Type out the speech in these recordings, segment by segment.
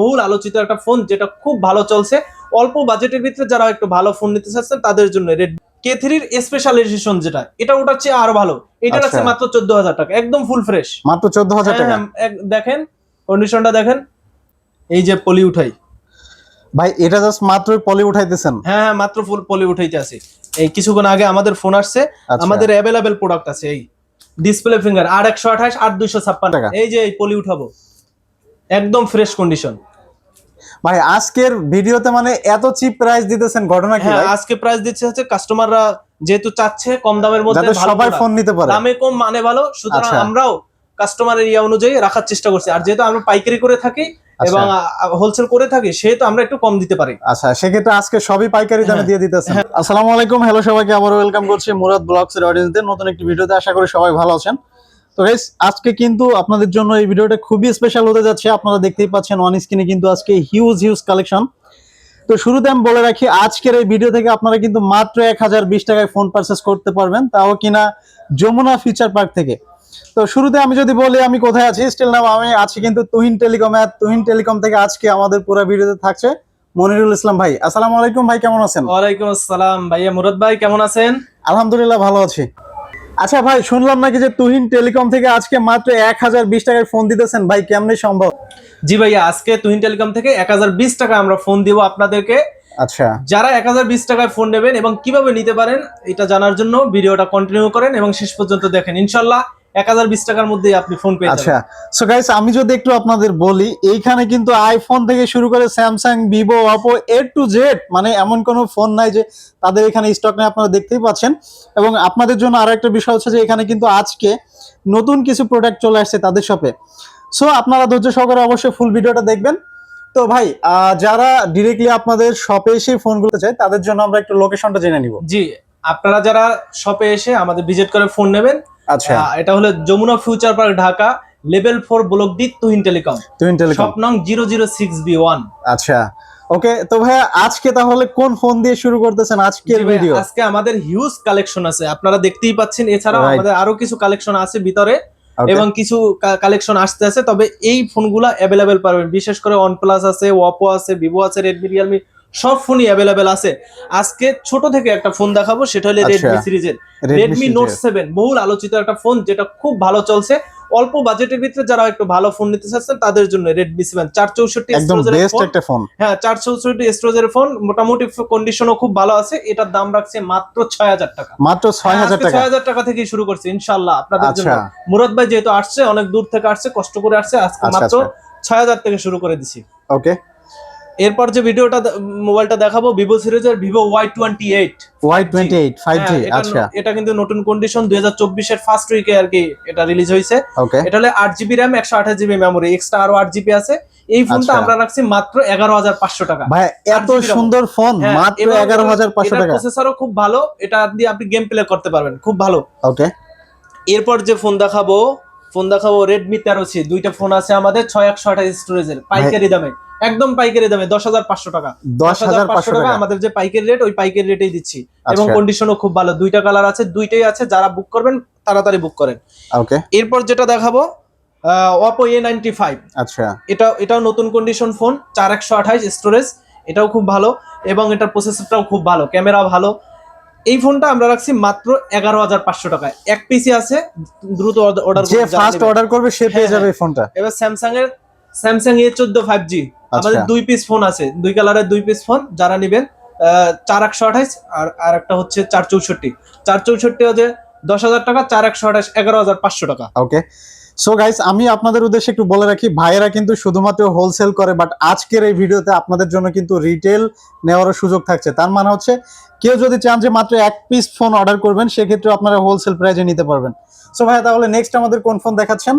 বহুল আলোচিত একটা ফোন যেটা খুব ভালো চলছে। অল্প বাজেটের ভিতরে যারা একটু ভালো ফোন নিতে চাচ্ছেন তাদের জন্য রেড কে থ্রির স্পেশাল এডিশন যেটা এটা ওটার চেয়ে আরও ভালো। এটা আচ্ছা। আছে মাত্র চোদ্দ হাজার টাকা একদম ফুল ফ্রেশ মাত্র চোদ্দ হাজার টাকা? দেখেন কন্ডিশনটা দেখেন। এই যে পলি উঠাই। ভাই এটা জাস্ট মাত্র পলি উঠাইতেছেন? হ্যাঁ হ্যাঁ মাত্র ফুল পলি উঠাইতে আছে। এই কিছুক্ষণ আগে আমাদের ফোন আসছে। আচ্ছা। আমাদের অ্যাভেলেবেল প্রোডাক্ট আছে এই ডিসপ্লে ফিঙ্গার আর একশো আঠাশ আর দুইশো ছাপ্পান্ন। টাকা। এই যে এই পলি উঠাবো। একদম ফ্রেশ কন্ডিশন ভাই আজকের ভিডিওতে মানে এত চিপ প্রাইস দিতেছেন ঘটনা কি হ্যাঁ আজকে প্রাইস দিচ্ছে হচ্ছে কাস্টমাররা যেহেতু চাচ্ছে কম দামের মধ্যে সবাই ফোন নিতে পারে। দামে কম মানে ভালো। সুতরাং আচ্ছা। আমরাও কাস্টমারের ইয়া অনুযায়ী রাখার চেষ্টা করছি। আর যেহেতু আমরা পাইকারি করে থাকি আচ্ছা। এবং হোলসেল করে থাকি সেহেতু আমরা একটু কম দিতে পারি। আচ্ছা সেক্ষেত্রে আজকে সবই পাইকারি দামে হ্যাঁ। দিয়ে দিতেছেন। আসসালামু আলাইকুম। হ্যালো সবাইকে আবার ওয়েলকাম করছি মুরাদ ব্লগস এর অডিয়েন্সদের নতুন একটি ভিডিওতে আশা করি সবাই ভালো আছেন। তো গাইস আজকে কিন্তু আপনাদের জন্য এই ভিডিওটা খুবই স্পেশাল হতে যাচ্ছে। আপনারা দেখতেই পাচ্ছেন অন স্ক্রিনে কিন্তু আজকে হিউজ হিউজ কালেকশন তো শুরুতে আমি বলে রাখি আজকের এই ভিডিও থেকে আপনারা কিন্তু মাত্র এক হাজার বিশ টাকায় ফোন পারচেস করতে পারবেন তাও কিনা যমুনা ফিচার পার্ক থেকে। তো শুরুতে আমি যদি বলি আমি কোথায় আছি? স্টিল নাম আমি আছি কিন্তু তুহিন টেলিকমে তুহিন টেলিকম থেকে আজকে আমাদের পুরো ভিডিওতে থাকছে মনিরুল ইসলাম ভাই। আসসালামু আলাইকুম ভাই কেমন আছেন? ওয়ালাইকুম আসসালাম। ভাইয়া মুরাদ ভাই কেমন আছেন? আলহামদুলিল্লাহ ভালো আছি। আচ্ছা ভাই শুনলাম নাকি যে তুহিন টেলিকম থেকে আজকে মাত্র এক হাজার বিশ টাকায় ফোন দিতেছেন। ভাই কেমনি সম্ভব? জি ভাইয়া আজকে তুহিন টেলিকম থেকে এক হাজার বিশ টাকা আমরা ফোন দিব আপনাদেরকে। আচ্ছা। যারা এক হাজার বিশ টাকায় ফোন নেবেন এবং কীভাবে নিতে পারেন এটা জানার জন্য ভিডিওটা কন্টিনিউ করেন এবং শেষ পর্যন্ত দেখেন। ইনশাল্লাহ এক হাজার বিশ টাকার মধ্যেই আপনি ফোন পেয়ে আচ্ছা সো গাইস আমি যদি একটু আপনাদের বলি এইখানে কিন্তু আইফোন থেকে শুরু করে Samsung Vivo Oppo A to Z মানে এমন কোনো ফোন নাই যে তাদের এখানে স্টক নেই আপনারা দেখতেই পাচ্ছেন। এবং আপনাদের জন্য আরও একটা বিষয় হচ্ছে যে এখানে কিন্তু আজকে নতুন কিছু প্রোডাক্ট চলে আসছে তাদের শপে সো আপনারা ধৈর্য সহকারে অবশ্যই ফুল ভিডিওটা দেখবেন। তো ভাই আহ, যারা ডিরেক্টলি আপনাদের শপে এসে ফোনগুলো চায় তাদের জন্য আমরা একটু লোকেশনটা জেনে নিব। জি আপনারা যারা শপে এসে আমাদের ভিজিট করে ফোন নেবেন আচ্ছা। এটা হলো Jamuna future park Dhaka level four block D Tuhin telecom. Tuhin telecom. Shop নং zero zero six B one. আচ্ছা। ওকে তো ভাইয়া আজকে তাহলে কোন ফোন দিয়ে শুরু করতেছেন আজকের ভিডিও আজকে আমাদের হিউজ কালেকশন আছে। আপনারা দেখতেই পাচ্ছেন এছাড়াও আমাদের আরও কিছু কালেকশন আছে ভিতরে। এবং কিছু কালেকশন আসতে আছে তবে এই ফোনগুলো অ্যাভেলেবেল পাবেন বিশেষ করে OnePlus আছে ওপো আছে ভিভো আছে রেডমি রিয়েলমি সব ফোনই অ্যাভেলেবেল আছে। আজকে ছোট থেকে একটা ফোন দেখাবো সেটা হলো। রেডমি সিরিজের রেডমি নোট সেভেন বহুল আলোচিত একটা ফোন যেটা খুব ভালো চলছে। অল্প বাজেটের ভিতরে যারা একটু ভালো ফোন নিতে চাচ্ছেন তাদের জন্য রেডমি সেভেন চার চৌষট্টি একটা ফোন হ্যাঁ চার চৌষট্টি স্টোরেজের ফোন মোটামুটি কন্ডিশনও খুব ভালো আছে। এটার দাম রাখছে মাত্র ছয় হাজার টাকা। মাত্র ছয় হাজার টাকা। ছয় হাজার টাকা থেকে শুরু করছে ইনশাল্লাহ আপনাদের জন্য। আচ্ছা মুরাদ ভাই যেহেতু আসছে অনেক দূর থেকে আসছে কষ্ট করে আসছে আজকে আচ্ছা, মাত্র আচ্ছা। ছয় হাজার থেকে শুরু করে দিছি। ওকে এরপর যে ভিডিওটা মোবাইলটা দেখাবো ভিভো সিরিজের Vivo Y twenty eight Y twenty eight five G আচ্ছা। এটা কিন্তু নতুন কন্ডিশন দুই হাজার চব্বিশের ফার্স্ট উইকে আর কি এটা রিলিজ হয়েছে। এটা হলে আট জিবি র্যাম একশো আঠাশ জিবি মেমোরি এক্সট্রা আরও আট জিবি আছে। এই ফোনটা আচ্ছা। আমরা রাখছি মাত্র এগারো হাজার পাঁচশো টাকা। ভাই এত সুন্দর ফোন হ্যাঁ, মাত্র এগারো হাজার পাঁচশো টাকা। প্রসেসরও খুব ভালো এটা দিয়ে আপনি গেম প্লে করতে পারবেন খুব ভালো। ওকে এরপর যে ফোন দেখাবো ফোন দেখাবো রেডমি তেরো সি দুইটা ফোন আছে আমাদের ছয় একশো আঠাশ স্টোরেজের পাইকারি দামে। একদম পাইকারি দামে দশ হাজার পাঁচশো টাকা। দশ হাজার পাঁচশো টাকা আমাদের যে পাইকারি রেট ওই পাইকারি রেটেই দিচ্ছি। এবং আচ্ছা কন্ডিশনও খুব ভালো। দুইটা কালার আছে দুইটাই আছে যারা বুক করবেন তাড়াতাড়ি বুক করেন। ওকে এরপর যেটা দেখাবো অপো এ নাইনটি ফাইভ আচ্ছা। এটা এটাও নতুন কন্ডিশন ফোন চার একশো আঠাশ স্টোরেজ এটাও খুব ভালো। এবং এটার প্রসেসরটাও খুব ভালো ক্যামেরা ভালো। এই ফোনটা আমরা রাখছি মাত্র এগারো হাজার পাঁচশো টাকায়। এক পিসি আছে দ্রুত অর্ডার যে ফার্স্ট অর্ডার করবে সে পেয়ে হ্যাঁ, যাবে এই ফোনটা এবার স্যামসাং এর স্যামসাং এ চোদ্দ ফাইভ জি আমাদের আচ্ছা। দুই পিস ফোন আছে দুই কালারের দুই পিস ফোন যারা নেবেন চার একশো আঠাইশ আর আর একটা হচ্ছে চার চৌষট্টি। চার চৌষট্টি হচ্ছে দশ হাজার টাকা চার একশো আঠাশ এগারো হাজার পাঁচশো টাকা। ওকে সো গাইস আমি আপনাদের উদ্দেশ্যে একটু বলে রাখি ভাইয়েরা কিন্তু শুধুমাত্র হোলসেল করে বাট আজকের এই ভিডিওতে আপনাদের জন্য কিন্তু রিটেল নেওয়ারও সুযোগ থাকছে। তার মানে হচ্ছে কেউ যদি চান যে মাত্র এক পিস ফোন অর্ডার করবেন সেক্ষেত্রে আপনারা হোলসেল প্রাইজে নিতে পারবেন। সো ভাইয়া তাহলে নেক্সট আমাদের কোন ফোন দেখাচ্ছেন?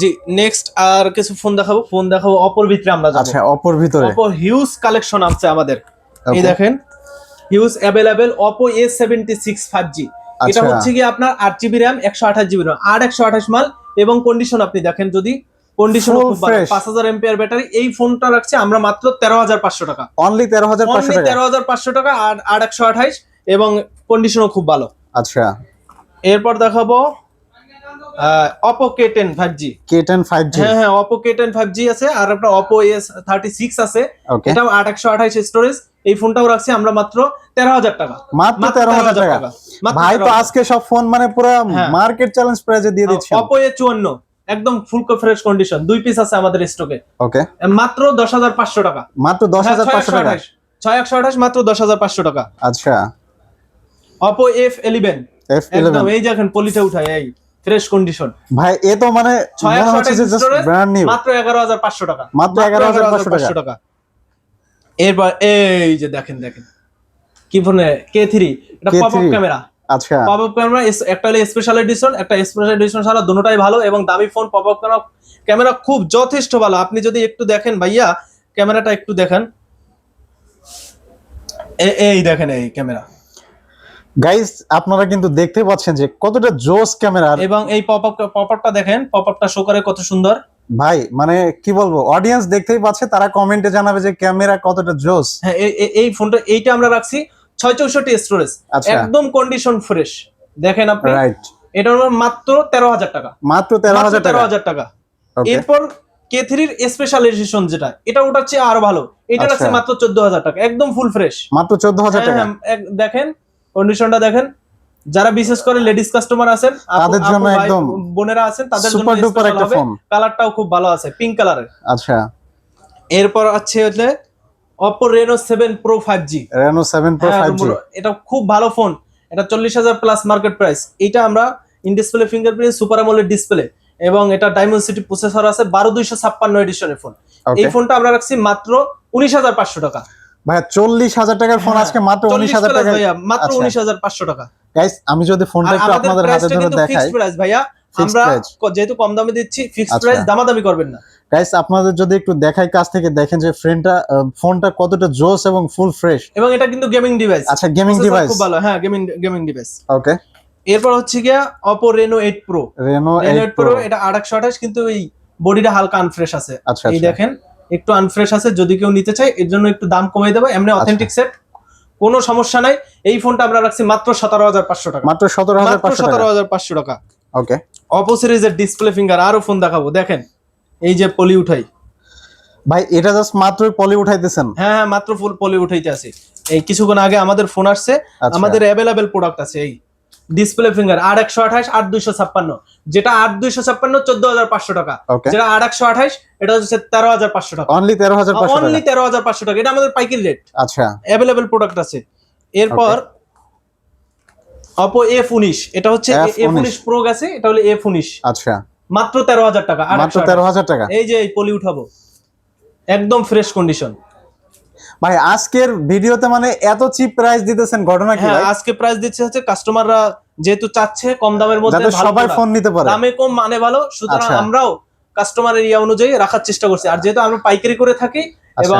জি নেক্সট আর কিছু ফোন দেখাবো? ফোন দেখাবো অপর ভিতরে আমরা যাব। আচ্ছা অপর ভিতরে। অপো হিউজ কালেকশন আছে আমাদের। এই দেখেন huge available Oppo A seventy six five G এটা আচ্ছা। হচ্ছে কি আপনার আট জিবি র্যাম একশো আঠাশ জিবি র্যাম আর একশো আঠাশ মাল এবং কন্ডিশন আপনি দেখেন যদি কন্ডিশন. পাঁচ হাজার এমপিআর ব্যাটারি এই ফোনটা রাখছে আমরা মাত্র তেরো হাজার পাঁচশো টাকা। অনলি তেরো হাজার পাঁচশো টাকা। তেরো হাজার পাঁচশো টাকা আর আট একশো আঠাইশ এবং কন্ডিশনও খুব ভালো। আচ্ছা। এরপর দেখাবো Oppo K ten five G K ten five G হ্যাঁ হ্যাঁ Oppo K ten five G আছে আর একটা অপো এস থার্টি সিক্স আছে এটাও আট একশো আঠাইশ স্টোরেজ এই ফোনটাও রাখছি আমরা মাত্র তেরো হাজার টাকা। মাত্র তেরো হাজার টাকা। ভাই তো আজকে সব ফোন মানে পুরো হ্যাঁ। মার্কেট চ্যালেঞ্জ প্রাইজে দিয়ে দিচ্ছে। অপো এ চুয়ান্ন। একদম ফুল ফ্রেশ কন্ডিশন দুই পিস আছে আমাদের স্টকে ওকে মাত্র দশ হাজার পাঁচশো টাকা। মাত্র দশ হাজার হ্যাঁ, পাঁচশো টাকা। ছয় একশো আঠাশ মাত্র দশ হাজার পাঁচশো টাকা। আচ্ছা। অপো এফ ইলেভেন এফ এই দেখেন পলিটা উঠায় এই। ফ্রেশ কন্ডিশন ভাই এ তো মানে ব্র্যান্ড নিউ মাত্র এগারো হাজার পাঁচশো টাকা। মাত্র 11,500 টাকা। এরপর এই যে দেখেন দেখেন। কি ফোনে? কে থ্রি এটা পপ আপ ক্যামেরা আচ্ছা। পপ আপ ক্যামেরা একটা হলো স্পেশাল এডিশন একটা স্পেশাল এডিশন ছাড়া দুটোটাই ভালো এবং দামি ফোন পপ আপ ক্যামেরা খুব যথেষ্ট ভালো। আপনি যদি একটু দেখেন ভাইয়া ক্যামেরাটা একটু দেখেন। এই দেখেন এই ক্যামেরা গাইস আপনারা কিন্তু দেখতে পাচ্ছেন যে কতটা জোস ক্যামেরা এবং এই পপ আপ পপ আপটা দেখেন পপ আপটা শো করে কত সুন্দর। ভাই মানে কি বলব অডিয়েন্স দেখতেই পাচ্ছে তারা কমেন্টে জানাবে যে ক্যামেরা কতটা জোস। হ্যাঁ এই- ফোনটা এইটা আমরা রাখছি ছয় চৌষট্টি স্টোরেজ আচ্ছা। একদম কন্ডিশন ফ্রেশ দেখেন আপনি রাইট এটা হলো মাত্র তেরো হাজার টাকা। মাত্র তেরো হাজার তেরো টাকা হাজার টাকা। এরপর কে থ্রির স্পেশাল এডিশন যেটা এটা ওটার চেয়ে আরও ভালো। এটা আচ্ছা। রাখছে মাত্র চোদ্দ হাজার টাকা একদম ফুল ফ্রেশ মাত্র চোদ্দ হাজার টাকা। দেখেন কন্ডিশনটা দেখেন। যারা বিশেষ করে লেডিস কাস্টমার আছেন তাদের জন্য একদম বোনেরা আছেন তাদের জন্য সুপার ডুপার একটা ফোন কালারটাও খুব ভালো আছে পিঙ্ক কালারের আচ্ছা। এরপর আছে হচ্ছে Reno seven pro five G Reno seven pro five G এটা খুব ভালো ফোন এটা চল্লিশ হাজার প্লাস মার্কেট প্রাইস এটা আমরা ইন ডিসপ্লে ফিঙ্গারপ্রিন্ট সুপার আমলের ডিসপ্লে এবং এটা ডায়মন্ড সিটি প্রসেসর আছে বারো দুইশো ছাপ্পান্ন এডিশনের ফোন এই ফোনটা আমরা রাখছি মাত্র উনিশ হাজার পাঁচশো টাকা। ভাই চল্লিশ হাজার টাকার ফোন হ্যাঁ, আজকে মাত্র উনিশ হাজার টাকা ভাইয়া, মাত্র আচ্ছা। উনিশ হাজার পাঁচশো টাকা। গাইস আমি যদি ফোনটা একটু আপনাদের হাতে ধরে দেখাই। ভাইয়া আমরা যেহেতু কম দামে দিচ্ছি ফিক্সড আচ্ছা। প্রাইস দামাদামি করবেন না। গাইস আপনাদের যদি একটু দেখাই কাছ থেকে দেখেন যে ফ্রেনটা ফোনটা কতটা জোস এবং ফুল ফ্রেশ এবং এটা কিন্তু গেমিং ডিভাইস আচ্ছা গেমিং ডিভাইস খুব ভালো হ্যাঁ গেমিং গেমিং ডিভাইস ওকে এরপর হচ্ছে গিয়া Oppo Reno eight pro Reno Reno 8 eight pro এটা আট একশো আঠাশ কিন্তু এই বডিটা হালকা আনফ্রেশ আছে। আচ্ছা এই দেখেন একটু আনফ্রেশ আছে যদি কেউ নিতে চায় এর জন্য একটু দাম কমিয়ে দেবো। এমনি আচ্ছা। অথেন্টিক সেট কোনো সমস্যা নাই। এই ফোনটা আমরা রাখছি মাত্র সতেরো হাজার পাঁচশো টাকা। মাত্র সতেরো হাজার সতেরো হাজার পাঁচশো টাকা। ওকে অপো সিরিজের ডিসপ্লে ফিঙ্গার আরও ফোন দেখাবো। দেখেন এই যে পলি উঠাই। ভাই এটা জাস্ট মাত্র পলি উঠাইতেছেন? হ্যাঁ হ্যাঁ মাত্র ফুল পলি উঠাইতে আছে। এই কিছুক্ষণ আগে আমাদের ফোন আসছে। আচ্ছা। আমাদের অ্যাভেলেবেল প্রোডাক্ট আছে এই। ডিসপ্লে ফিঙ্গার আর একশো আঠাশ আট দুইশো ছাপ্পান্ন। যেটা আট দুইশো ছাপ্পান্ন চোদ্দ হাজার পাঁচশো টাকা। যেটা আট একশো আঠাশ এটা হচ্ছে তেরো হাজার পাঁচশো টাকা। অনলি তেরো হাজার অনলি তেরো হাজার পাঁচশো টাকা। এটা আমাদের পাইকারি রেট আচ্ছা। অ্যাভেলেবেল প্রোডাক্ট আছে। এরপর অপো এফ উনিশ এটা হচ্ছে এফ উনিশ প্রো গেছে এটা হলো এফ উনিশ আচ্ছা। মাত্র তেরো হাজার টাকা মাত্র তেরো হাজার টাকা। এই যে এই পলি উঠাবো। একদম ফ্রেশ কন্ডিশন ভাই আজকের ভিডিওতে মানে এত চিপ প্রাইস দিতেছেন ঘটনা কি হ্যাঁ আজকে প্রাইস দিচ্ছে হচ্ছে কাস্টমাররা যেহেতু চাচ্ছে কম দামের মধ্যে সবাই ফোন নিতে পারে। দামে কম মানে ভালো। সুতরাং আচ্ছা। আমরাও কাস্টমারের ইয়া অনুযায়ী রাখার চেষ্টা করছি। আর যেহেতু আমরা পাইকারি করে থাকি আচ্ছা। এবং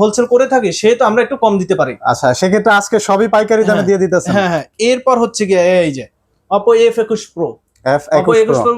হোলসেল করে থাকি সেহেতু আমরা একটু কম দিতে পারি। আচ্ছা সেক্ষেত্রে আজকে সবই পাইকারি দামে হ্যাঁ। দিয়ে দিতেছেন। হ্যাঁ হ্যাঁ। এরপর হচ্ছে গিয়ে এই যে অপো এফ একুশ প্রো এফ অপো একুশ প্রো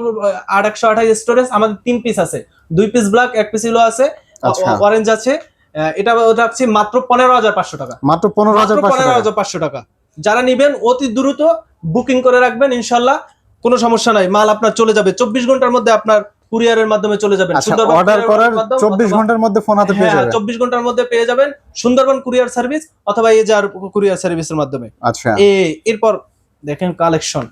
আট একশো আঠাশ স্টোরেজ আমাদের তিন পিস আছে। দুই পিস ব্ল্যাক এক পিস ইলো আছে আচ্ছা। অরেঞ্জ আছে। আহ, এটা রাখছি মাত্র পনেরো হাজার পাঁচশো টাকা। মাত্র পনেরো হাজার পনেরো হাজার পাঁচশো টাকা। যারা নিবেন অতি দ্রুত বুকিং করে রাখবেন ইনশাল্লাহ। কোনো সমস্যা নাই। মাল আপনার চলে যাবে। চব্বিশ ঘণ্টার মধ্যে আপনার কুরিয়ারের মাধ্যমে চলে যাবেন। আচ্ছা সুন্দরবন অর্ডার করার মাধ্যম চব্বিশ অথবা- ঘণ্টার মধ্যে ফোন হাতে পেয়ে হ্যাঁ যাবে চব্বিশ ঘণ্টার মধ্যে পেয়ে যাবেন সুন্দরবন কুরিয়ার সার্ভিস অথবা এজার কুরিয়ার সার্ভিসের মাধ্যমে। আচ্ছা। এ এরপর দেখেন কালেকশন।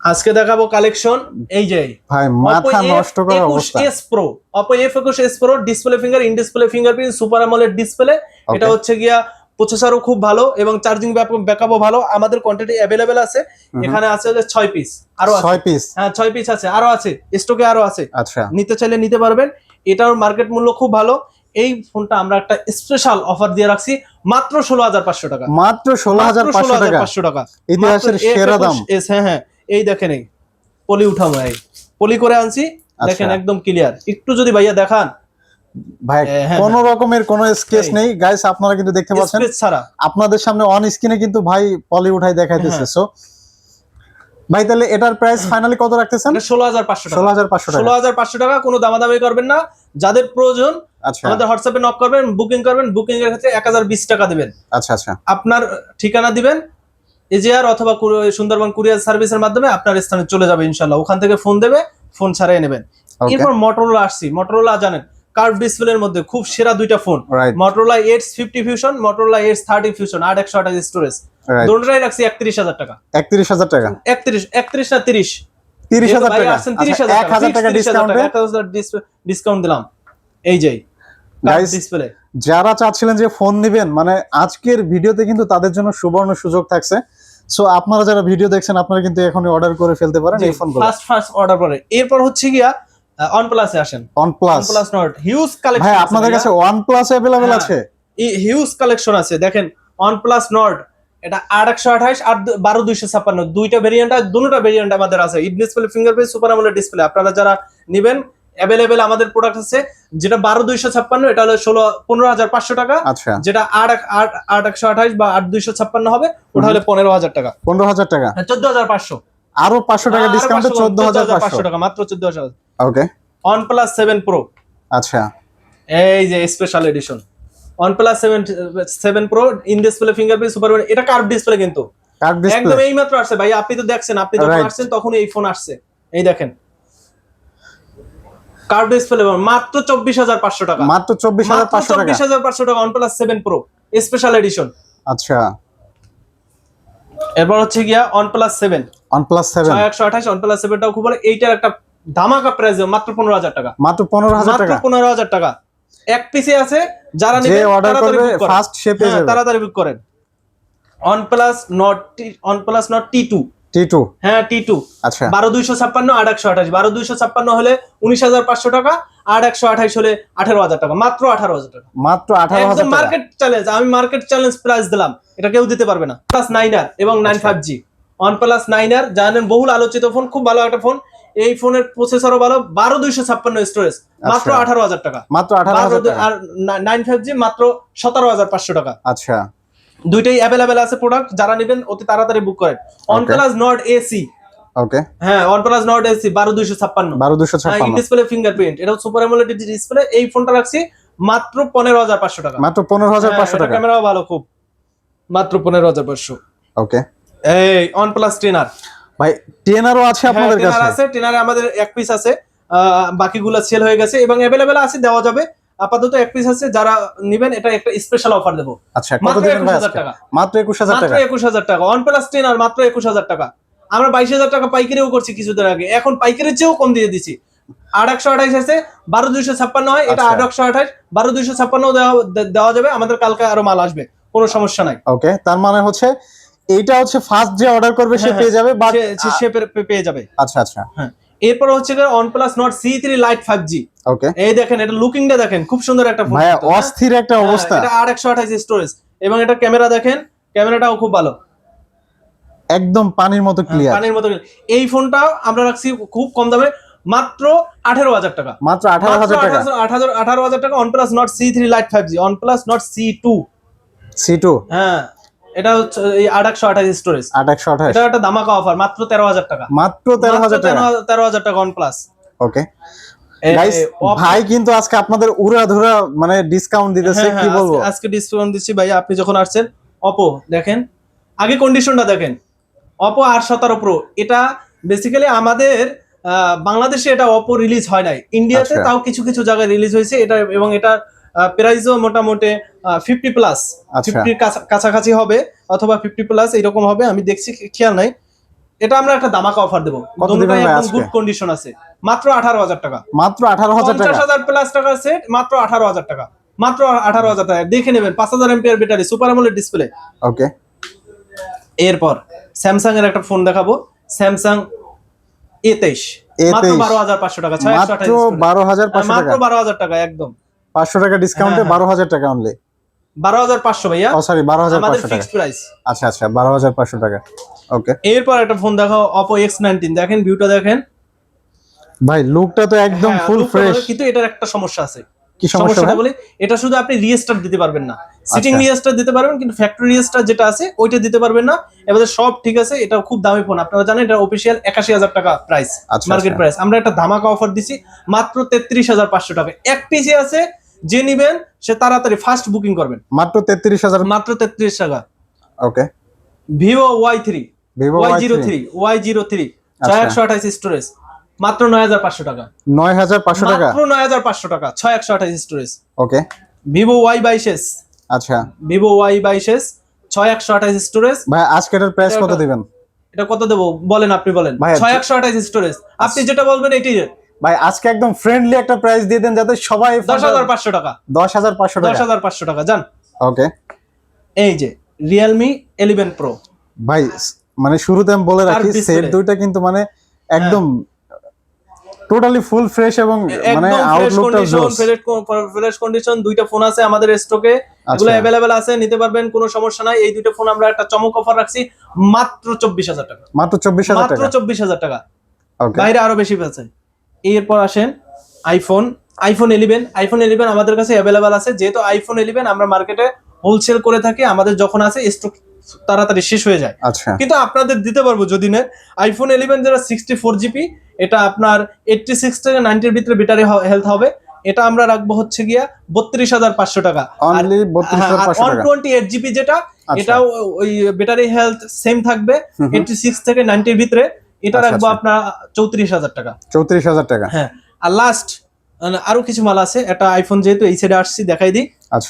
আজকে দেখাবো কালেকশন। এই যে ভাই মাথা নষ্ট করার অবস্থা। এস প্রো অপো এফ একুশ S pro display finger in display fingerprint super আমলের ডিসপ্লে এটা হচ্ছে গিয়া প্রসেসরও খুব ভালো এবং চার্জিং ব্যাকআপও ভালো। আমাদের কোয়ান্টিটি অ্যাভেলেবেল আছে। এখানে আছে যে ছয় পিস আরও আছে। ছয় পিস হ্যাঁ ছয় পিস আছে। আরও আছে। স্টকে আরও আছে। আচ্ছা। নিতে চাইলে নিতে পারবেন। এটার মার্কেট মূল্য খুব ভালো। এই ফোনটা আমরা একটা স্পেশাল অফার দিয়ে রাখছি। মাত্র ষোলো হাজার পাঁচশো টাকা। মাত্র ষোলো হাজার পাঁচশো টাকা? 16,500 টাকা। ইতিহাসের সেরা দাম। হ্যাঁ হ্যাঁ। এই দেখেন এই। পলি উঠামো এই। পলি করে আনছি। দেখেন আচ্ছা। একদম ক্লিয়ার একটু যদি ভাইয়া দেখান। ভাই হ্যাঁ, কোন রকমের কোন স্কেচ নেই। গাইস আপনারা কিন্তু দেখতে পাচ্ছেন। ছাড়া। আপনাদের সামনে অন স্ক্রিনে কিন্তু ভাই পলি উঠাই দেখাইতেছে। হ্যাঁ। সো ভাই তাহলে এটার প্রাইস ফাইনালি কত রাখতেছেন? ষোলো হাজার পাঁচশো ষোলো টাকা হাজার পাঁচশো ষোলো হাজার পাঁচশো টাকা কোনো দামাদামি করবেন না। যাদের প্রয়োজন আচ্ছা। আমাদের হোয়াটসঅ্যাপে নক করবেন বুকিং করবেন বুকিং এর ক্ষেত্রে এক হাজার বিশ টাকা দিবেন। আচ্ছা আচ্ছা। আপনার ঠিকানা দিবেন এজিআর অথবা সুন্দরবন কুরিয়ার সার্ভিসের মাধ্যমে আপনার স্থানে চলে যাবে ইনশাল্লাহ ওখান থেকে ফোন দেবে ফোন ছাড়াই নেবেন। এরপর মোটরোলা আসছি। মোটরোলা জানেন কার্ভ ডিসপ্লের মধ্যে খুব সেরা দুইটা phone. Motorola edge fifty fusion Motorola edge thirty fusion আট একশো আঠাশ স্টোরেজ দুটোটাই রাখছি একত্রিশ হাজার টাকা। একত্রিশ হাজার টাকা। একত্রিশ একত্রিশ না তিরিশ? তিরিশ হাজার টাকা। তিরিশ এক হাজার টাকা ডিসকাউন্ট দিলাম। এই যে Guys, ডিসপ্লে যারা চাচ্ছিলেন যে ফোন নেবেন মানে আজকের ভিডিওতে কিন্তু তাদের জন্য সুবর্ণ সুযোগ থাকছে। সো আপনারা যারা ভিডিও দেখছেন আপনারা কিন্তু এখনই অর্ডার করে ফেলতে পারেন এই ফোনগুলো। ফার্স্ট ফার্স্ট অর্ডার করে। এরপর হচ্ছে গিয়া প্লাসে আসেন। হিউজ কালেকশন ভাই আপনাদের কাছে অ্যাভেলেবেল হ্যাঁ। আছে? হিউজ কালেকশন আছে। দেখেন এটা একশো আঠাশ আর বারো দুইশো ছাপ্পান্ন। দুইটা ভেরিয়েন্ট দুটা ভেরিয়েন্ট আমাদের আছে। ইড ডিসপ্লে ফিঙ্গারপ্রিন্ট সুপার আমলের ডিসপ্লে আপনারা যারা নেবেন অ্যাভেলেবেল আমাদের প্রোডাক্ট আছে যেটা বারো দুইশো ছাপ্পান্ন এটা হলো ষোলো পনেরো হাজার পাঁচশো টাকা। আচ্ছা। যেটা আট আট আট একশো আঠাশ বা আট দুইশো ছাপ্পান্ন হবে ওটা হলে পনেরো হাজার টাকা। পনেরো হাজার টাকা। চোদ্দ হাজার পাঁচশো। আরও পাঁচশো টাকা ডিসকাউন্টে চোদ্দ হাজার পাঁচশো টাকা মাত্র চোদ্দ হাজার। Okay one plus seven pro আচ্ছা। এই যে special edition one plus seven seven pro in display fingerprint super এটা কার্ভ ডিসপ্লে কিন্তু। একদম এই মাত্র আসছে ভাই আপনি তো দেখছেন আপনি যখন. আসছেন তখন এই ফোন আসছে। এই দেখেন। কার্ভ ডিসপ্লে মাত্র চব্বিশ হাজার পাঁচশো টাকা। মাত্র চব্বিশ হাজার পাঁচশো টাকা। চব্বিশ হাজার পাঁচশো টাকা one plus seven pro special edition আচ্ছা। এরপর হচ্ছে গিয়া one plus seven one plus seven একশো আঠাশ ওয়ান প্লাস সেভেনটাও খুব ভালো। এইটার একটা ধামাকা প্রাইস মাত্র পনেরো হাজার টাকা। মাত্র পনেরো হাজার মাত্র টাকা? পনেরো হাজার টাকা। এক পিসে আছে যারা যে অর্ডার তাড়াতাড়ি করবে ফার্স্ট সে পেয়ে যাবে। তাড়াতাড়ি বুক করেন। One plus Nord one plus Nord T two হ্যাঁ আচ্ছা। ছাপ্পান্ন হলে টাকা আট একশো আঠাশ হলে আঠারো হাজার টাকা। মাত্র আঠারো হাজার টাকা। মাত্র টাকা। মার্কেট চ্যালেঞ্জ আমি মার্কেট চ্যালেঞ্জ প্রাইস দিলাম। এটা কেউ দিতে পারবে না। প্লাস এবং নাইন আচ্ছা। জানেন বহুল আলোচিত ফোন খুব ভালো একটা ফোন এই ফোনের প্রসেসরও ভালো বারো দুইশো ছাপ্পান্ন স্টোরেজ মাত্র আচ্ছা। আঠারো হাজার টাকা। মাত্র আঠারো আর নাইন ফাইভ জি মাত্র সতেরো হাজার পাঁচশো টাকা। আচ্ছা। দুইটাই অ্যাভেলেবেল আছে প্রোডাক্ট যারা নেবেন অতি তাড়াতাড়ি বুক করেন। One Okay. Plus Nord CE okay হ্যাঁ ওয়ান প্লাস নট এসি বারো দুইশো ছাপ্পান্ন। বারো দুশো ছাপ্পান্ন। ডিসপ্লে ফিঙ্গারপ্রিন্ট এটা সুপার অ্যামোলেড ডিসপ্লে এই ফোনটা রাখছি মাত্র পনেরো হাজার পাঁচশো টাকা। মাত্র পনেরো হাজার পাঁচশো টাকা। ক্যামেরাও ভালো খুব। মাত্র পনেরো হাজার পাঁচশো। ওকে এই ওয়ান প্লাস টেনার ভাই টেনারও আছে আপনাদের টেনার কাছে? আছে টেনারে আমাদের এক পিস আছে বাকিগুলো সেল হয়ে গেছে এবং অ্যাভেলেবেল আছে দেওয়া যাবে। আপাতত এক পিস আছে যারা নেবেন এটা একটা স্পেশাল অফার দেবো। আচ্ছা কত মাত্র দিবেন ভাই 21,000 টাকা। মাত্র একুশ হাজার মাত্র টাকা? একুশ হাজার টাকা। ওয়ান প্লাস টেন আর মাত্র একুশ হাজার টাকা। আমরা বাইশ হাজার টাকা পাইকারিও করছি কিছুদিন আগে। এখন পাইকারির চেয়েও কম দিয়ে দিছি। আট একশো আঠাইশ আছে বারো দুইশো ছাপ্পান্ন হয় এটা। আট একশো আঠাইশ বারো দুইশো ছাপ্পান্ন দেওয়া দেওয়া যাবে। আমাদের কালকে আরও মাল আসবে কোনো সমস্যা নাই। ওকে তার মানে হচ্ছে এইটা হচ্ছে ফার্স্ট যে অর্ডার করবে সে হ্যাঁ, পেয়ে যাবে বা সে- পেয়ে যাবে। আচ্ছা আচ্ছা। হ্যাঁ। এরপর হচ্ছে one plus Nord C three lite five G okay এই দেখেন এটা লুকিংটা দেখেন খুব সুন্দর একটা ফোন ভাইয়া অস্থির একটা অবস্থা। এটা আট একশো আঠাইশ স্টোরেজ এবং এটা ক্যামেরা দেখেন ক্যামেরাটাও খুব ভালো। একদম পানির মতো ক্লিয়ার পানির মতো এই ফোনটা আমরা রাখছি খুব কম দামে মাত্র আঠেরো হাজার টাকা। মাত্র আঠারো হাজার টাকা। আঠারো হাজার টাকা one plus Nord C three lite five G one plus Nord C two C two হ্যাঁ। এটা হচ্ছে এই আট একশো আঠাশ স্টোরেজ আট একশো আঠাশ। এটা একটা ধামাকা অফার মাত্র তেরো হাজার টাকা। মাত্র তেরো হাজার টাকা। তেরো হাজার টাকা ওয়ান প্লাস ওকে ভাই কিন্তু আজকে আপনাদের উড়া ধুরা মানে ডিসকাউন্ট দিতেছে কি বলব? হ্যাঁ, আজকে ডিসকাউন্ট দিচ্ছি ভাই আপনি যখন আসছেন অপো দেখেন। আগে কন্ডিশনটা দেখেন। অপো আর সতেরো প্রো এটা বেসিক্যালি আমাদের বাংলাদেশে এটা অপো রিলিজ হয় নাই। ইন্ডিয়াতে আচ্ছা। তাও কিছু কিছু জায়গায় রিলিজ হয়েছে এটা এবং এটা প্রাইসও মোটামুটি ফিফটি প্লাস। ফিফটির কাছাকাছি হবে অথবা ফিফটি প্লাস এরকম হবে আমি দেখছি খেয়াল নাই। এটা আমরা একটা দামাকা অফার দেবো। গুড কন্ডিশন আছে। মাত্র আঠারো হাজার টাকা। মাত্র আঠারো হাজার টাকা? হাজার প্লাস টাকার সেট মাত্র আঠারো হাজার টাকা। মাত্র আঠারো হাজার টাকা। দেখে নেবেন পাঁচ হাজার এমপিআর ব্যাটারি সুপার আমলের ডিসপ্লে ওকে এরপর স্যামসাং এর একটা ফোন দেখাবো। স্যামসাং এ তেইশ। মাত্র বারো হাজার পাঁচশো টাকা ছয় মাত্র বারো হাজার মাত্র বারো হাজার টাকা একদম। পাঁচশো টাকা ডিসকাউন্টে হ্যাঁ, হ্যাঁ। বারো হাজার টাকা অনলি বারো হাজার পাঁচশো ভাইয়া। ও সরি বারো হাজার আমাদের পাঁচশো টাকা। ফিক্সড প্রাইস আচ্ছা আচ্ছা বারো হাজার পাঁচশো টাকা। ওকে এরপর একটা ফোন দেখাও অপো এক্স নাইনটিন দেখেন ভিউটা দেখেন। ভাই লুকটা তো একদম হ্যাঁ, ফুল ফ্রেশ কিন্তু এটার একটা সমস্যা আছে। কি সমস্যা সমস্যাটা? বলে এটা শুধু আপনি রিস্টার্ট দিতে পারবেন না। সিটিং আচ্ছা। রিস্টার্ট দিতে পারবেন কিন্তু ফ্যাক্টরি রিস্টার্ট যেটা আছে ওইটা দিতে পারবেন না। এবারে সব ঠিক আছে এটা খুব দামি ফোন আপনারা জানেন এটা অফিসিয়াল একাশি হাজার টাকা প্রাইস মার্কেট। প্রাইস আমরা একটা ধামাকা অফার দিছি মাত্র তেত্রিশ হাজার পাঁচশো টাকা। এক পিসি আছে যে নিবেন সে তাড়াতাড়ি ফার্স্ট বুকিং করবেন। মাত্র তেত্রিশ হাজার? মাত্র তেত্রিশ টাকা। Okay. Vivo Y three Vivo Y zero three Y zero three ছয় একশো আঠাইশ স্টোরেজ মাত্র নয় হাজার পাঁচশো টাকা। নয় হাজার পাঁচশো টাকা? মাত্র নয় হাজার পাঁচশো টাকা। ছয় একশো আঠাইশ স্টোরেজ ওকে। ভিভো ওয়াই বাইশ এস আচ্ছা। ভিভো ওয়াই বাইশ এস ছয় একশো আঠাইশ স্টোরেজ ভাই আজকে এটার প্রাইস কত দিবেন? এটা কত দেবো? বলেন আপনি বলেন। ছয় একশো আঠাইশ স্টোরেজ আপনি যেটা বলবেন এটি ভাই আজকে একদম ফ্রেন্ডলি একটা প্রাইস দিয়ে দেন যাতে সবাই দশ হাজার পাঁচশো টাকা। দশ হাজার পাঁচশো দশ টাকা হাজার পাঁচশো টাকা জান। ওকে এই যে রিয়েলমি ইলেভেন প্রো ভাই মানে শুরুতে আমি বলে রাখি সেট দুইটা কিন্তু মানে একদম টোটালি ফুল ফ্রেশ এবং মানে আউটলুকটা কন্ডিশন ফ্রেশ কন্ডিশন দুইটা ফোন আছে আমাদের স্টকে এগুলো আচ্ছা। অ্যাভেলেবেল আছে নিতে পারবেন কোনো সমস্যা নাই। এই দুইটা ফোন আমরা একটা চমক অফার রাখছি মাত্র চব্বিশ হাজার টাকা। মাত্র চব্বিশ হাজার মাত্র টাকা। চব্বিশ হাজার টাকা। ওকে বাইরে আরও বেশি পেয়েছে। এরপর আসেন iPhone iPhone eleven iPhone eleven আমাদের কাছে অ্যাভেলেবেল আছে। যেহেতু আইফোন ইলেভেন আমরা মার্কেটে হোলসেল করে থাকি আমাদের যখন আছে স্টক তাড়াতাড়ি শেষ হয়ে যায়। আচ্ছা। কিন্তু আপনাদের দিতে পারব যদি নেন। আইফোন ইলেভেন যেটা সিক্সটি ফোর জিবি এটা আপনার এইটটি সিক্স থেকে নাইনটির ভিতরে ব্যাটারি হেলথ হবে। এটা আমরা রাখব হচ্ছে গিয়া বত্রিশ হাজার পাঁচশো টাকা। ওয়ান টোয়েন্টি এইট জিবি যেটা আচ্ছা। এটাও ওই ব্যাটারি হেলথ সেম থাকবে। এইটটি সিক্স থেকে নাইনটির ভিতরে। এটা আচ্ছা, রাখব আচ্ছা। আপনার চৌত্রিশ হাজার টাকা। চৌত্রিশ হাজার টাকা। হ্যাঁ আর লাস্ট আরও কিছু মাল আছে। একটা আইফোন যেহেতু এই সাইডে আসছি দেখাই দিই।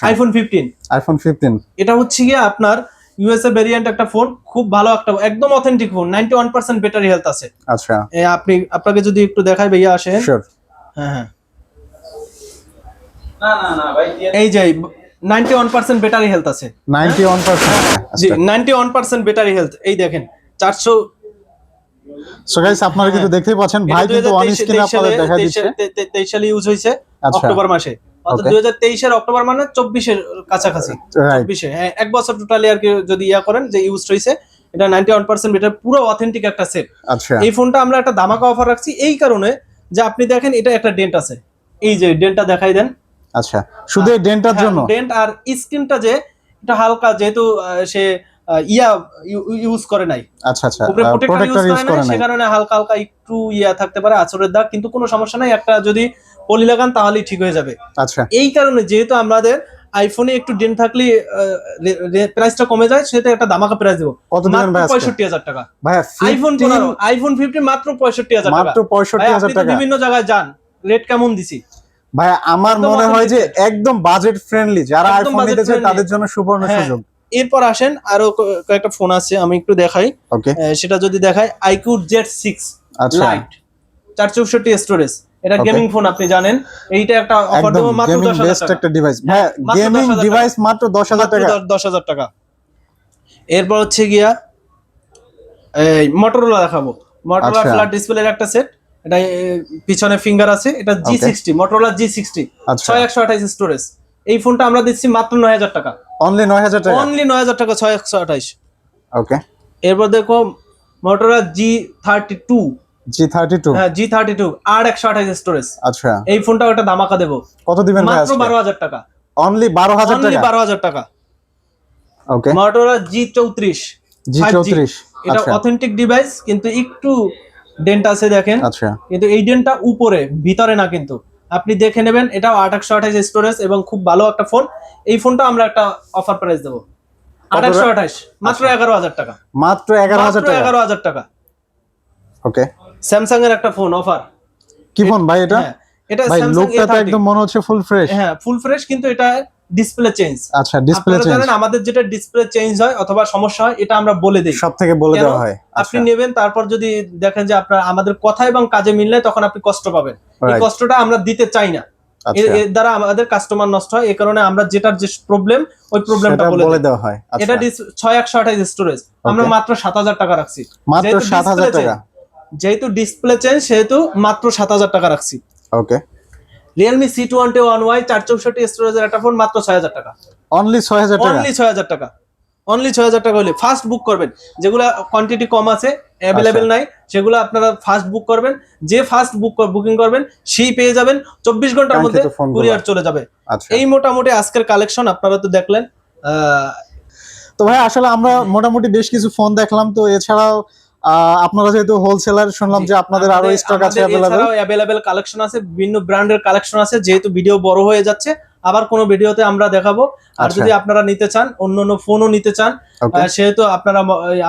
আইফোন ফিফটিন আইফোন ফিফটিন এটা হচ্ছে গিয়ে আপনার ইউএসএ ভেরিয়েন্ট একটা ফোন খুব ভালো একটা একদম authentic phone ninety one percent battery health আছে। আচ্ছা। আপনি আপনাকে যদি একটু দেখাই ভাইয়া আসেন। শিওর হ্যাঁ হ্যাঁ। এই যে ninety one percent battery health আছে। নাইনটি ওয়ান পার্সেন্ট জি ninety one percent battery health এই দেখেন চারশো সো গাইস আপনারা কিন্তু দেখতেই পাচ্ছেন ভাই কিন্তু অন স্ক্রিনে আপনাদের দেখা দিচ্ছে। তেইশ সালে ইউজ আচ্ছা। অক্টোবর মাসে। অর্থাৎ Okay. দুই হাজার তেইশের অক্টোবর মানে চব্বিশের কাছাকাছি। রাইট চব্বিশে। হ্যাঁ এক বছর টোটালি আর কি যদি ইয়া করেন যে ইউজ হয়েছে এটা নাইনটি ওয়ান পার্সেন্ট এটা পুরো অথেন্টিক একটা সেট আচ্ছা। এই ফোনটা আমরা একটা ধামাকা অফার রাখছি এই কারণে যে আপনি দেখেন এটা একটা ডেন্ট আছে। এই যে ডেন্টটা দেখাই দেন। আচ্ছা। শুধু ডেন্টার জন্য? ডেন্ট আর স্ক্রিনটা যে এটা হালকা যেহেতু সে ইয়া ইউজ করে নাই। আচ্ছা আচ্ছা উপরে প্রোটেক্টর ইউজ করে নাই সে কারণে হালকা হালকা একটু ইয়া থাকতে পারে আচরের দাগ কিন্তু কোনো সমস্যা নাই। একটা যদি পলি লাগান তাহলেই ঠিক হয়ে যাবে। আচ্ছা। এই কারণে যেহেতু আমাদের আইফোনে একটু ডেন্ট থাকলে প্রাইসটা কমে যায় সেটা একটা দামাকা প্রাইস দেবো। কত দিবেন ভাই পঁয়ষট্টি হাজার টাকা। ভাইয়া আইফোন 15 পনেরো আইফোন ফিফটি মাত্র পঁয়ষট্টি হাজার টাকা। মাত্র পঁয়ষট্টি ভাই, হাজার টাকা। বিভিন্ন জায়গায় যান রেট কেমন দিছি? ভাই আমার মনে হয় যে একদম বাজেট ফ্রেন্ডলি যারা আইফোন নিতে চায় তাদের জন্য সুবর্ণ হ্যাঁ। সুযোগ। এরপর আসেন আরও কয়েকটা ফোন আছে আমি একটু দেখাই। সেটা যদি দেখাই আইকিউ জেড সিক্স আচ্ছা। লাইট চার চৌষট্টি স্টোরেজ এটা গেমিং ফোন আপনি জানেন। এইটা একটা অফার দেবো মাত্র দশ হাজার টাকা। একটা ডিভাইস হ্যাঁ, গেমিং ডিভাইস মাত্র দশ হাজার টাকা। দশ- হাজার টাকা। এরপর হচ্ছে গিয়া এই মোটরোলা দেখাবো। মোটরোলা আচ্ছা। ফ্ল্যাট ডিসপ্লের একটা সেট এটা পিছনে ফিঙ্গার আছে। এটা G sixty Motorola G sixty আচ্ছা। ছয় একশো আঠাইশ স্টোরেজ এই ফোনটা আমরা দিচ্ছি মাত্র নয় হাজার টাকা। অনলি নয় হাজার টাকা? অনলি নয় হাজার টাকা ছয় একশো আঠাইশ ওকে এরপর দেখো Motorola G thirty two G thirty two হ্যাঁ জি থার্টি টু আর একশো আঠাইশ স্টোরেজ আচ্ছা। এই ফোনটাও একটা ধামাকা দেবো। কত দিবেন মাত্র বারো হাজার টাকা। অনলি বারো হাজার টাকা? বারো হাজার টাকা। ওকে মোটরোলা জি চৌত্রিশ। জি চৌত্রিশ এটা আচ্ছা। অথেন্টিক ডিভাইস কিন্তু একটু ডেন্ট আছে দেখেন। আচ্ছা। কিন্তু এই ডেন্টটা উপরে ভিতরে না কিন্তু। আপনি দেখে নেবেন এটাও একশো আঠাশ স্টোরেজ এবং খুব ভালো একটা ফোন এই ফোনটা আমরা একটা অফার প্রাইস দেবো। আঠাশশো আঠাশ মাত্র এগারো হাজার টাকা। মাত্র এগারো হাজার টাকা? এগারো হাজার টাকা। ওকে। স্যামসাং এর একটা ফোন অফার কি ফোন ভাই এটা? হ্যাঁ এটা স্যামসাং লুকটা তো একদম মনে হচ্ছে ফুল ফ্রেশ হ্যাঁ ফুল ফ্রেশ কিন্তু এটা ডিসপ্লে চেঞ্জ আচ্ছা ডিসপ্লে চেঞ্জ আমাদের যেটা ডিসপ্লে চেঞ্জ হয় অথবা সমস্যা হয় এটা আমরা বলে দিই। সব থেকে বলে দেওয়া হয়। আপনি নেবেন তারপর যদি দেখেন যে আপনার আমাদের কথা এবং কাজে মিললে তখন আপনি কষ্ট পাবেন। এই কষ্টটা আমরা দিতে চাই না। আচ্ছা। এর এর দ্বারা আমাদের কাস্টমার নষ্ট হয় এই কারণে আমরা যেটার যে প্রবলেম ওই প্রবলেমটা বলে দেওয়া হয়। আচ্ছা। এটা ছয় একশো আঠাইশ স্টোরেজ আমরা মাত্র সাত হাজার টাকা রাখছি। মাত্র সাত হাজার টাকা। যেহেতু ডিসপ্লে চেঞ্জ সেহেতু মাত্র সাত হাজার টাকা রাখছি। Okay Realme C two one Y চার চৌষট্টি স্টোরেজের একটা ফোন মাত্র ছয় হাজার টাকা। অনলি ছয় হাজার টাকা? অনলি ছয় হাজার টাকা। অনলি ছয় হাজার টাকা হলে ফার্স্ট বুক করবেন। যেগুলো কোয়ান্টিটি কম আছে অ্যাভেলেবেল নাই সেগুলো আপনারা ফার্স্ট বুক করবেন। যে ফার্স্ট বুক বুকিং করবেন সেই পেয়ে যাবেন। চব্বিশ ঘণ্টার মধ্যে। কুরিয়ার চলে যাবে। আচ্ছা। এই মোটামুটি আজকের কালেকশন আপনারা তো দেখলেন আহ, তো ভাই আসলে আমরা মোটামুটি বেশ কিছু ফোন দেখলাম। তো এছাড়াও আপনারা যেহেতু হোলসেলার শুনলাম যে আপনাদের আরও স্টক আছে অ্যাভেলেবেল কালেকশন আছে বিভিন্ন ব্র্যান্ডের কালেকশন আছে যেহেতু ভিডিও বড় হয়ে যাচ্ছে আবার কোনো ভিডিওতে আমরা দেখাবো। আর আচ্ছা। যদি আপনারা নিতে চান অন্য অন্য ফোনও নিতে চান সেহেতু আপনারা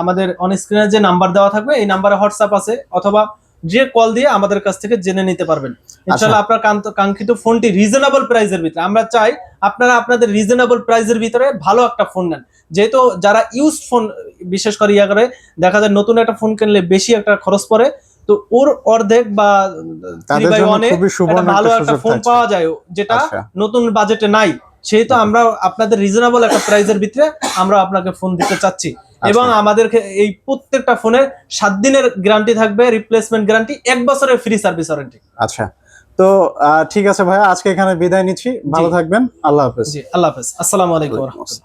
আমাদের অন স্ক্রিনে যে নাম্বার দেওয়া থাকবে এই নাম্বারে হোয়াটসঅ্যাপ আছে অথবা যে কল দিয়ে আমাদের কাছ থেকে জেনে নিতে পারবেন। আচ্ছা। ইনশাআল্লাহ আপনার কাঙ্ক্ষিত ফোনটি রিজনেবল প্রাইসের ভিতরে আমরা চাই আপনারা আপনাদের রিজনেবল প্রাইসের ভিতরে ভালো একটা ফোন নেন। যেহেতু যারা ইউজ ফোন বিশেষ করে ইয়া করে দেখা যায় নতুন একটা ফোন কিনলে বেশি একটা খরচ পড়ে তো ওর অর্ধেক বা ভালো একটা ফোন পাওয়া যায় যেটা আচ্ছা। নতুন বাজেটে নাই। সেহেতু আমরা আপনাদের রিজনেবল একটা প্রাইসের ভিতরে আমরা আপনাকে ফোন দিতে চাচ্ছি। আচ্ছা। এবং আমাদের এই প্রত্যেকটা ফোনের সাত দিনের গ্যারান্টি থাকবে রিপ্লেসমেন্ট গ্যারান্টি এক বছরের ফ্রি সার্ভিস ওয়ারেন্টি আচ্ছা। তো ঠিক আছে ভাইয়া আজকে এখানে বিদায় নিচ্ছি। ভালো থাকবেন। আল্লাহ হাফেজ। জি আল্লাহ হাফেজ। আসসালামু আলাইকুম রহমতুল্লাহ।